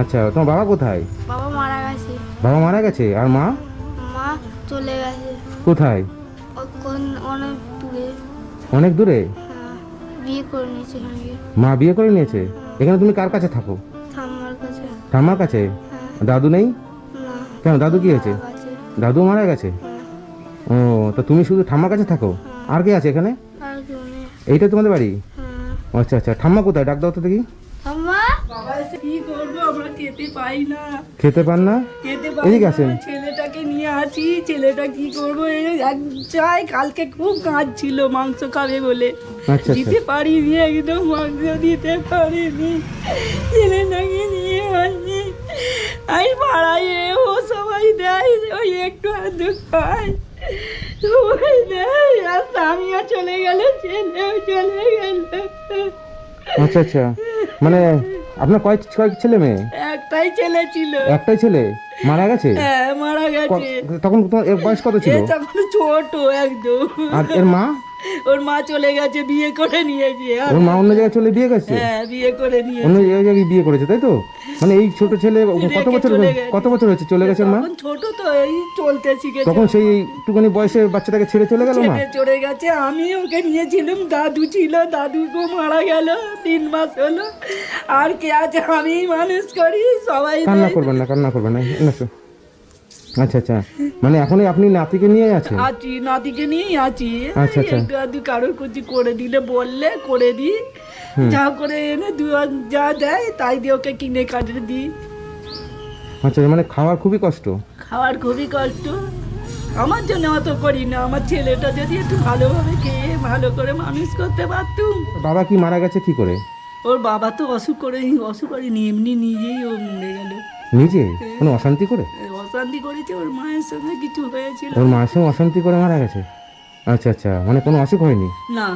আচ্ছা তোমার বাবা কোথায়? বাবা মারা গেছে। বাবা মারা গেছে? আর মা? মা চলে গেছে। কোথায়? অনেক দূরে। অনেক দূরে? হ্যাঁ, বিয়ে করে নিয়েছে মা বিয়ে করে নিয়েছে? এখানে তুমি কার কাছে থাকো? ঠাম্মার কাছে। ঠাম্মার কাছে? হ্যাঁ। দাদু নেই? কেন দাদু কি হয়েছে? দাদু মারা গেছে? হ্যাঁ, ও তো তুমি শুধু ঠাম্মার কাছে থাকো? আর কে আছে এখানে? এইটা তোমাদের বাড়ি? হ্যাঁ। আচ্ছা আচ্ছা। ঠাম্মা কোথায়? ডাক দাও তো দেখি। ঠাম্মা বাবা এসে কি করব? আমরা খেতে পাই না। খেতে পান না? খেতে পাই এদিকে আসেন। ছেলেটাকে নিয়ে আসি। ছেলেটা কি করব? এক চাই কালকে খুব কাজ ছিল মাংস খাবে বলে। আচ্ছা আচ্ছা। দিতে পারিনি একদম মাংস দিতে পারিনি। ছেলেটাকে নিয়ে আসি। আমি পাড়ায় ও সবাই দেয় ওই একটু আধটু খায়। সবাই দেয় আর স্বামীও চলে গেল ছেলেও চলে গেল। আচ্ছা আচ্ছা। মানে আপনার কয় কয় ছেলে মেয়ে? একটাই ছেলে ছিল। একটাই ছেলে? মারা গেছে? হ্যাঁ মারা গেছে। তখন তোমার এর বয়স কত ছিল? তখন ছোট একদম। আর এর মা? ওর মা চলে গেছে বিয়ে করে নিয়েছে। আর ওর মা অন্য জায়গায় চলে বিয়ে গেছে হ্যাঁ বিয়ে করে নিয়েছে। অন্য জায়গায় বিয়ে করেছে তাই তো? মানে এই ছোট ছেলে কত বছর কত বছর হয়েছে? চলে গেছে মা? তখন ছোট তো এই চলতে শিখেছে। তখন সেই একটুখানি বয়সে বাচ্চাটাকে ছেড়ে চলে গেল মা? চলে গেছে। আমি ওকে নিয়েছিলাম দাদু ছিল দাদু তো মারা গেল তিন মাস হলো। আর কে আছে আমি মানুষ করি সবাই কান্না। করবেন না কান্না করবেন না। আচ্ছা আচ্ছা। মানে এখনই আপনি নাতিকে নিয়ে আছেন আছি নাতিকে নিয়েই আছি। আচ্ছা, আচ্ছা। একটু আধটু কারোর কিছু করে দিলে বললে করে দিই। যা করে এনে দু- যা দেয় তাই দিয়ে ওকে কিনে কাটে দিই। আচ্ছা মানে খাওয়ার খুবই কষ্ট? খাওয়ার খুবই কষ্ট। আমার জন্য অত করি না। আমার ছেলেটা যদি একটু ভালোভাবে খেয়ে ভালো করে মানুষ করতে পারতুম বাবা কি মারা গেছে কি করে? ওর বাবা তো অসুখ করে অসুখ করেনি এমনি নিজেই ও মরে গেল। নিজে? কোনো অশান্তি করে? অশান্তি করেছে ওর মায়ের সঙ্গে কিছু হয়েছিল। ওর মায়ের সঙ্গে অশান্তি করে মারা গেছে? আচ্ছা আচ্ছা মানে কোনো অসুখ হয়নি? না।